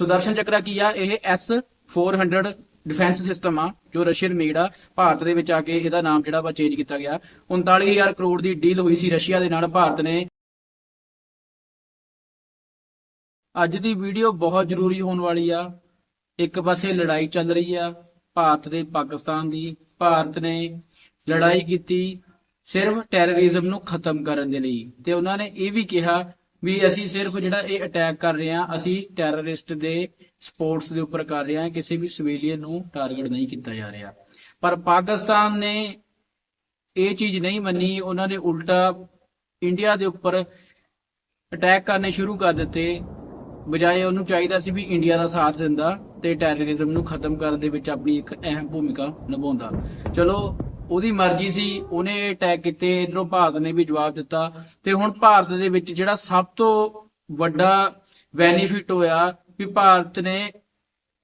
ਸੁਦਰਸ਼ਨ ਚੱਕਰਾ ਕੀ ਆ? ਇਹ S400 defence system ਆ, ਜੋ ਰਸ਼ੀਅਨ ਮੇਡ ਆ। ਭਾਰਤ ਦੇ ਵਿੱਚ ਆ ਕੇ ਇਹਦਾ ਨਾਮ ਜਿਹੜਾ ਵਾ ਚੇਂਜ ਕੀਤਾ ਗਿਆ। 39000 ਕਰੋੜ ਦੀ ਡੀਲ ਹੋਈ ਸੀ ਰਸ਼ੀਆ ਦੇ ਨਾਲ, ਭਾਰਤ ਨੇ। ਅੱਜ ਦੀ ਵੀਡੀਓ ਬਹੁਤ ਜ਼ਰੂਰੀ ਹੋਣ ਵਾਲੀ ਆ। ਇੱਕ ਪਾਸੇ ਲੜਾਈ ਚੱਲ ਰਹੀ ਆ, ਭਾਰਤ ਦੇ ਪਾਕਿਸਤਾਨ ਦੀ। ਭਾਰਤ ਨੇ ਲੜਾਈ ਕੀਤੀ ਸਿਰਫ ਟੈਰਰਿਜ਼ਮ ਨੂੰ ਖਤਮ ਕਰਨ ਦੇ ਲਈ। ਤੇ ਉਹਨਾਂ ਨੇ ਇਹ ਵੀ ਕਿਹਾ ਵੀ ਅਸੀਂ ਸਿਰਫ ਜਿਹੜਾ ਇਹ ਅਟੈਕ ਕਰ ਰਹੇ ਹਾਂ, ਅਸੀਂ ਟੈਰਰਿਸਟ ਦੇ ਸਪੋਰਟਸ ਦੇ ਉੱਪਰ ਕਰ ਰਹੇ ਹਾਂ, ਕਿਸੇ ਵੀ ਸਿਵਿਲੀਅਨ ਨੂੰ ਟਾਰਗੇਟ ਨਹੀਂ ਕੀਤਾ ਜਾ ਰਿਹਾ। ਪਰ ਪਾਕਿਸਤਾਨ ਨੇ ਇਹ ਚੀਜ਼ ਨਹੀਂ ਮੰਨੀ, ਉਹਨਾਂ ਨੇ ਉਲਟਾ ਇੰਡੀਆ ਦੇ ਉੱਪਰ ਅਟੈਕ ਕਰਨੇ ਸ਼ੁਰੂ ਕਰ ਦਿੱਤੇ, ਬਜਾਏ ਉਹਨੂੰ ਚਾਹੀਦਾ ਸੀ ਵੀ ਇੰਡੀਆ ਦਾ ਸਾਥ ਦਿੰਦਾ ਤੇ ਟੈਰਰਿਜ਼ਮ ਨੂੰ ਖਤਮ ਕਰਨ ਦੇ ਵਿੱਚ ਆਪਣੀ ਇੱਕ ਅਹਿਮ ਭੂਮਿਕਾ ਨਿਭਾਉਂਦਾ। ਚਲੋ ਉਹਦੀ ਮਰਜ਼ੀ ਸੀ, ਉਹਨੇ ਅਟੈਕ ਕੀਤੇ, ਇਧਰੋਂ ਭਾਰਤ ਨੇ ਵੀ ਜਵਾਬ ਦਿੱਤਾ। ਤੇ ਹੁਣ ਭਾਰਤ ਦੇ ਵਿੱਚ ਜਿਹੜਾ ਸਭ ਤੋਂ ਵੱਡਾ ਬੈਨੀਫਿਟ ਹੋਇਆ ਵੀ ਭਾਰਤ ਨੇ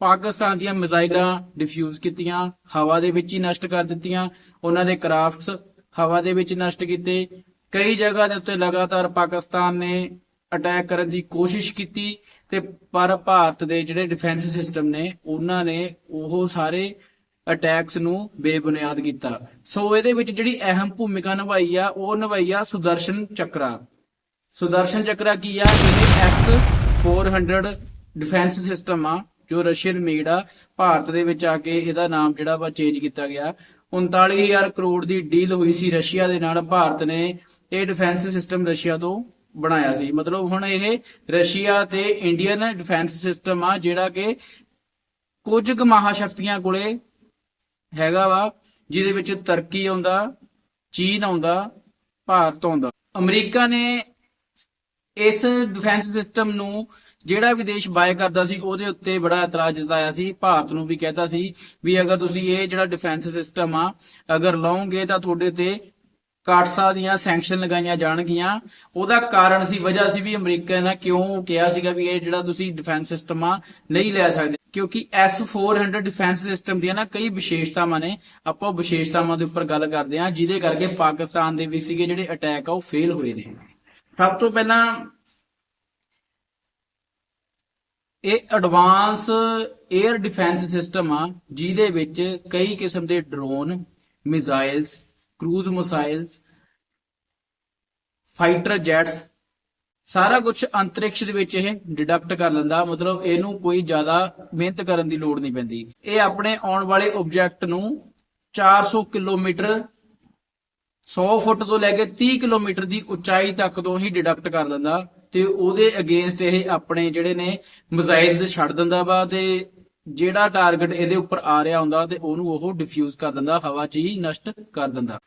ਪਾਕਿਸਤਾਨ ਦੀਆਂ ਮਿਜ਼ਾਈਲਾਂ ਡਿਫਿਊਜ਼ ਕੀਤੀਆਂ, ਹਵਾ ਦੇ ਵਿੱਚ ਹੀ ਨਸ਼ਟ ਕਰ ਦਿੱਤੀਆਂ, ਉਹਨਾਂ ਦੇ ਕਰਾਫਟਸ ਹਵਾ ਦੇ ਵਿੱਚ ਨਸ਼ਟ ਕੀਤੇ। ਕਈ ਜਗ੍ਹਾ ਦੇ ਉੱਤੇ ਲਗਾਤਾਰ ਪਾਕਿਸਤਾਨ ਨੇ ਅਟੈਕ ਕਰਨ ਦੀ ਕੋਸ਼ਿਸ਼ ਕੀਤੀ ਤੇ ਪਰ ਭਾਰਤ ਦੇ ਜਿਹੜੇ ਡਿਫੈਂਸ ਸਿਸਟਮ ਨੇ, ਉਹਨਾਂ ਨੇ ਉਹ ਸਾਰੇ ਅਟੈਕਸ ਨੂੰ ਬੇਬੁਨਿਆਦ ਕੀਤਾ। ਸੋ ਇਹਦੇ ਵਿੱਚ ਜਿਹੜੀ ਅਹਿਮ ਭੂਮਿਕਾ ਨਿਭਾਈ ਆ, ਉਹ ਨਿਭਾਈ ਆ ਸੁਦਰਸ਼ਨ ਚੱਕਰਾ। ਸੁਦਰਸ਼ਨ ਚੱਕਰਾ ਕੀ ਆ? ਇਹ S400 ਡਿਫੈਂਸ ਸਿਸਟਮ ਆ, ਜੋ ਰਸ਼ੀਅਨ ਮੇਡ ਆ। ਭਾਰਤ ਦੇ ਵਿੱਚ ਆ ਕੇ ਇਹਦਾ ਨਾਮ ਜਿਹੜਾ ਵਾ ਚੇਂਜ ਕੀਤਾ ਗਿਆ। 39000 ਕਰੋੜ ਦੀ ਡੀਲ ਹੋਈ ਸੀ ਰਸ਼ੀਆ ਦੇ ਨਾਲ। ਭਾਰਤ ਨੇ ਇਹ ਡਿਫੈਂਸ ਸਿਸਟਮ ਰਸ਼ੀਆ ਤੋਂ ਬਣਾਇਆ ਸੀ। ਮਤਲਬ ਹੁਣ ਇਹ ਰਸ਼ੀਆ ਤੇ ਇੰਡੀਅਨ ਡਿਫੈਂਸ ਸਿਸਟਮ ਆ, ਜਿਹੜਾ ਕਿ ਕੁਝ ਕੁ ਮਹਾਸ਼ਕਤੀਆਂ ਕੋਲੇ ਹੈਗਾ ਵਾ, ਜਿਹਦੇ ਵਿੱਚ ਤੁਰਕੀ ਆਉਂਦਾ, ਚੀਨ ਆਉਂਦਾ, ਭਾਰਤ ਆਉਂਦਾ। ਅਮਰੀਕਾ ਨੇ ਇਸ ਡਿਫੈਂਸ ਸਿਸਟਮ ਨੂੰ ਜਿਹੜਾ ਵੀ ਦੇਸ਼ ਬਾਏ ਕਰਦਾ ਸੀ, ਉਹਦੇ ਉੱਤੇ ਬੜਾ ਇਤਰਾਜ਼ ਜਤਾਇਆ ਸੀ। ਭਾਰਤ ਨੂੰ ਵੀ ਕਹਿੰਦਾ ਸੀ ਵੀ ਅਗਰ ਤੁਸੀਂ ਇਹ ਜਿਹੜਾ ਡਿਫੈਂਸ ਸਿਸਟਮ ਆ, ਅਗਰ ਲਾਓਗੇ ਤਾਂ ਤੁਹਾਡੇ ਤੇ ਕਾਟਸਾ ਦੀਆਂ ਸੈਂਕਸ਼ਨ ਲਗਾਈਆਂ ਜਾਣਗੀਆਂ। ਉਹਦਾ ਕਾਰਨ ਸੀ, ਵਜ੍ਹਾ ਸੀ ਵੀ ਅਮਰੀਕਾ ਨੇ ਕਿਉਂ ਕਿਹਾ ਸੀਗਾ ਵੀ ਇਹ ਜਿਹੜਾ ਤੁਸੀਂ ਡਿਫੈਂਸ ਸਿਸਟਮ ਆ, ਨਹੀਂ ਲੈ ਸਕਦੇ। ਕਿਉਂਕਿ S400 ਡਿਫੈਂਸ ਸਿਸਟਮ ਦੀਆਂ ਨਾ ਕਈ ਵਿਸ਼ੇਸ਼ਤਾਵਾਂ ਨੇ। ਆਪਾਂ ਵਿਸ਼ੇਸ਼ਤਾਵਾਂ ਦੇ ਉੱਪਰ ਗੱਲ ਕਰਦੇ ਹਾਂ, ਜਿਹਦੇ ਕਰਕੇ ਪਾਕਿਸਤਾਨ ਦੇ ਵੀ ਸੀਗੇ ਜਿਹੜੇ ਅਟੈਕ ਆ, ਉਹ ਫੇਲ ਹੋਏ ਨੇ। ਸਭ ਤੋਂ ਪਹਿਲਾਂ ਇਹ ਐਡਵਾਂਸ 에ਅਰ ਡਿਫੈਂਸ ਸਿਸਟਮ ਆ, ਜਿਹਦੇ ਵਿੱਚ ਕਈ ਕਿਸਮ ਦੇ drone missiles cruise missiles fighter jets ਸਾਰਾ ਕੁਝ ਅੰਤਰਿਕਸ਼ ਦੇ ਵਿੱਚ ਇਹ ਡਿਡਕਟ ਕਰ ਲੈਂਦਾ, ਮਤਲਬ ਇਹਨੂੰ ਕੋਈ ਜ਼ਿਆਦਾ ਮਿਹਨਤ ਕਰਨ ਦੀ ਲੋੜ ਨਹੀਂ ਪੈਂਦੀ। ਇਹ ਆਪਣੇ ਆਉਣ ਵਾਲੇ ਆਬਜੈਕਟ ਨੂੰ 400 ਕਿਲੋਮੀਟਰ 100 ਫੁੱਟ ਤੋਂ ਲੈ ਕੇ 30 ਕਿਲੋਮੀਟਰ ਦੀ ਉਚਾਈ ਤੱਕ ਤੋਂ ਹੀ ਡਿਡਕਟ ਕਰ ਲੈਂਦਾ ਤੇ ਉਹਦੇ ਅਗੇਂਸਟ ਇਹ ਆਪਣੇ ਜਿਹੜੇ ਨੇ ਮਿਜ਼ਾਈਲਸ ਛੱਡ ਦਿੰਦਾ ਵਾ ਤੇ ਜਿਹੜਾ ਟਾਰਗੇਟ ਇਹਦੇ ਉੱਪਰ ਆ ਰਿਹਾ ਹੁੰਦਾ ਤੇ ਉਹਨੂੰ ਉਹ ਡਿਫਿਊਜ਼ ਕਰ ਦਿੰਦਾ, ਹਵਾ 'ਚ ਹੀ ਨਸ਼ਟ ਕਰ ਦਿੰਦਾ।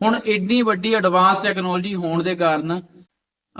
ਹੁਣ ਇੰਨੀ ਵੱਡੀ ਐਡਵਾਂਸ ਟੈਕਨੋਲੋਜੀ ਹੋਣ ਦੇ ਕਾਰਨ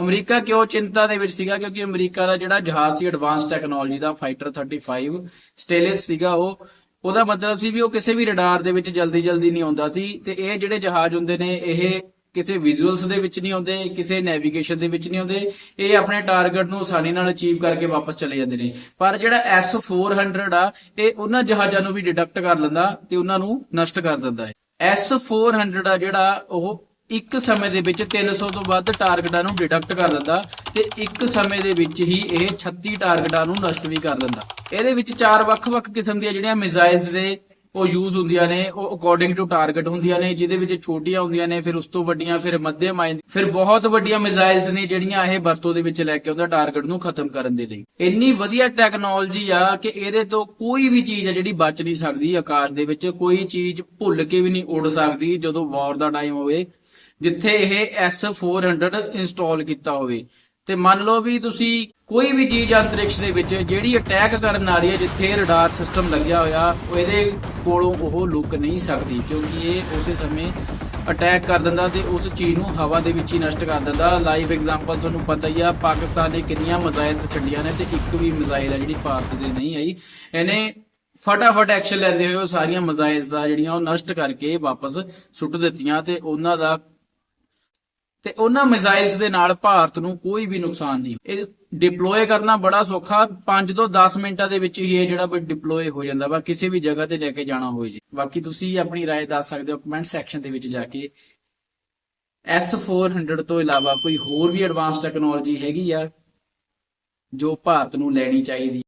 ਅਮਰੀਕਾ ਕਿਉਂ ਚਿੰਤਾ ਦੇ ਵਿੱਚ ਸੀਗਾ? ਕਿਉਂਕਿ ਅਮਰੀਕਾ ਦਾ ਜਿਹੜਾ ਜਹਾਜ਼ ਸੀ ਐਡਵਾਂਸ ਟੈਕਨੋਲੋਜੀ ਦਾ ਫਾਈਟਰ 35 ਸਟੇਲਿਸ ਸੀਗਾ ਉਹ। ਉਹਦਾ ਮਤਲਬ ਸੀ ਵੀ ਉਹ ਕਿਸੇ ਵੀ ਰਡਾਰ ਦੇ ਵਿੱਚ ਜਲਦੀ ਜਲਦੀ ਨਹੀਂ ਆਉਂਦਾ ਸੀ ਤੇ ਇਹ ਜਿਹੜੇ ਜਹਾਜ਼ ਹੁੰਦੇ ਨੇ, ਇਹ ਕਿਸੇ ਵਿਜ਼ੂਅਲਸ ਦੇ ਵਿੱਚ ਨਹੀਂ ਆਉਂਦੇ, ਕਿਸੇ ਨੈਵੀਗੇਸ਼ਨ ਦੇ ਵਿੱਚ ਨਹੀਂ ਆਉਂਦੇ। ਇਹ ਆਪਣੇ ਟਾਰਗੇਟ ਨੂੰ ਆਸਾਨੀ ਨਾਲ ਅਚੀਵ ਕਰਕੇ ਵਾਪਸ ਚਲੇ ਜਾਂਦੇ ਨੇ। ਪਰ ਜਿਹੜਾ S400 ਆ, ਇਹ ਉਹਨਾਂ ਜਹਾਜ਼ਾਂ ਨੂੰ ਵੀ ਡਿਡਕਟ ਕਰ ਲੈਂਦਾ ਤੇ ਉਹਨਾਂ ਨੂੰ ਨਸ਼ਟ ਕਰ ਦਿੰਦਾ ਹੈ। S400 ਆ ਜਿਹੜਾ ਉਹ ਇੱਕ ਸਮੇਂ ਦੇ ਵਿੱਚ 300 ਤੋਂ ਵੱਧ ਟਾਰਗੇਟਾਂ ਨੂੰ ਡਿਡਕਟ ਕਰ ਦਿੰਦਾ ਤੇ ਇੱਕ ਸਮੇਂ ਦੇ ਵਿੱਚ ਹੀ ਇਹ 36 ਟਾਰਗੇਟਾਂ ਨੂੰ ਨਸ਼ਟ ਵੀ ਕਰ ਦਿੰਦਾ। ਇਹਦੇ ਵਿੱਚ ਚਾਰ ਵੱਖ-ਵੱਖ ਕਿਸਮ ਦੀਆਂ ਜਿਹੜੀਆਂ ਮਿਜ਼ਾਈਲਸ ਦੇ ਉਹ ਯੂਜ਼ ਹੁੰਦੀਆਂ ਨੇ, ਉਹ ਅਕੋਰਡਿੰਗ ਟੂ ਟਾਰਗੇਟ ਹੁੰਦੀਆਂ ਨੇ, ਜਿਹਦੇ ਵਿੱਚ ਛੋਟੀਆਂ ਹੁੰਦੀਆਂ ਨੇ, ਫਿਰ ਉਸ ਤੋਂ ਵੱਡੀਆਂ, ਫਿਰ ਮੱਧਮ ਆਏ ਫਿਰ ਬਹੁਤ ਵੱਡੀਆਂ ਮਿਜ਼ਾਈਲਸ ਨੇ ਜਿਹੜੀਆਂ ਇਹ ਵਰਤੋਂ ਦੇ ਵਿੱਚ ਲੈ ਕੇ ਉਹਦਾ ਟਾਰਗੇਟ ਨੂੰ ਖਤਮ ਕਰਨ ਦੇ ਲਈ। ਇੰਨੀ ਵਧੀਆ ਟੈਕਨੋਲੋਜੀ ਆ ਕਿ ਇਹਦੇ ਤੋਂ ਕੋਈ ਵੀ ਚੀਜ਼ ਆ ਜਿਹੜੀ ਬਚ ਨਹੀਂ ਸਕਦੀ, ਆਕਾਰ ਦੇ ਵਿੱਚ ਕੋਈ ਚੀਜ਼ ਭੁੱਲ ਕੇ ਵੀ ਨਹੀਂ ਉੱਡ ਸਕਦੀ ਜਦੋਂ ਵਾਰ ਦਾ ਟਾਈਮ ਹੋਵੇ। ਜਿੱਥੇ ਇਹ S400 ਇੰਸਟਾਲ ਕੀਤਾ ਹੋਵੇ। ਤੇ ਮੰਨ ਲਓ ਵੀ ਤੁਸੀਂ ਕੋਈ ਵੀ ਚੀਜ਼ ਅੰਤਰਿਕਸ਼ ਦੇ ਵਿੱਚ ਜਿਹੜੀ ਅਟੈਕ ਕਰਨ ਵਾਲੀ ਹੈ, ਜਿੱਥੇ ਰਡਾਰ ਸਿਸਟਮ ਲੱਗਿਆ ਹੋਇਆ, ਇਹਦੇ ਕੋਲੋਂ ਉਹ ਲੁਕ ਨਹੀਂ ਸਕਦੀ, ਕਿਉਂਕਿ ਇਹ ਉਸੇ ਸਮੇਂ ਅਟੈਕ ਕਰ ਦਿੰਦਾ ਤੇ ਉਸ ਚੀਜ਼ ਨੂੰ ਹਵਾ ਦੇ ਵਿੱਚ ਹੀ ਨਸ਼ਟ ਕਰ ਦਿੰਦਾ। ਲਾਈਵ ਐਗਜ਼ਾਮਪਲ ਤੁਹਾਨੂੰ ਪਤਾ ਹੀ ਆ, ਪਾਕਿਸਤਾਨ ਨੇ ਕਿੰਨੀਆਂ ਮਿਜ਼ਾਈਲਸ ਛੱਡੀਆਂ ਨੇ ਤੇ ਇੱਕ ਵੀ ਮਿਜ਼ਾਈਲ ਹੈ ਜਿਹੜੀ ਭਾਰਤ ਦੇ ਨਹੀਂ ਆਈ। ਇਹਨੇ ਫਟਾਫਟ ਐਕਸ਼ਨ ਲੈਂਦੇ ਹੋਏ ਉਹ ਸਾਰੀਆਂ ਮਿਜ਼ਾਈਲਸ ਆ ਜਿਹੜੀਆਂ ਉਹ ਨਸ਼ਟ ਕਰਕੇ ਵਾਪਸ ਸੁੱਟ ਦਿੱਤੀਆਂ ਤੇ ਉਹਨਾਂ ਦਾ ਤੇ ਉਹਨਾਂ ਮਿਜ਼ਾਈਲਸ ਦੇ ਨਾਲ ਭਾਰਤ ਨੂੰ ਕੋਈ ਵੀ ਨੁਕਸਾਨ ਨਹੀਂ ਇਹ ਡਿਪਲੋਏ ਕਰਨਾ ਬੜਾ ਸੌਖਾ 5 ਤੋਂ 10 ਮਿੰਟਾਂ ਦੇ ਵਿੱਚ ਹੀ ਇਹ ਜਿਹੜਾ ਵੀ ਡਿਪਲੋਏ ਹੋ ਜਾਂਦਾ ਵਾ ਕਿਸੇ ਵੀ ਜਗ੍ਹਾ ਤੇ ਲੈ ਕੇ ਜਾਣਾ ਹੋਵੇ ਜੀ ਬਾਕੀ ਤੁਸੀਂ ਆਪਣੀ رائے ਦੱਸ ਸਕਦੇ ਹੋ ਕਮੈਂਟ ਸੈਕਸ਼ਨ ਦੇ ਵਿੱਚ ਜਾ ਕੇ S400 ਤੋਂ ਇਲਾਵਾ ਕੋਈ ਹੋਰ ਵੀ ਐਡਵਾਂਸ ਟੈਕਨੋਲੋਜੀ ਹੈਗੀ ਆ ਜੋ ਭਾਰਤ ਨੂੰ ਲੈਣੀ ਚਾਹੀਦੀ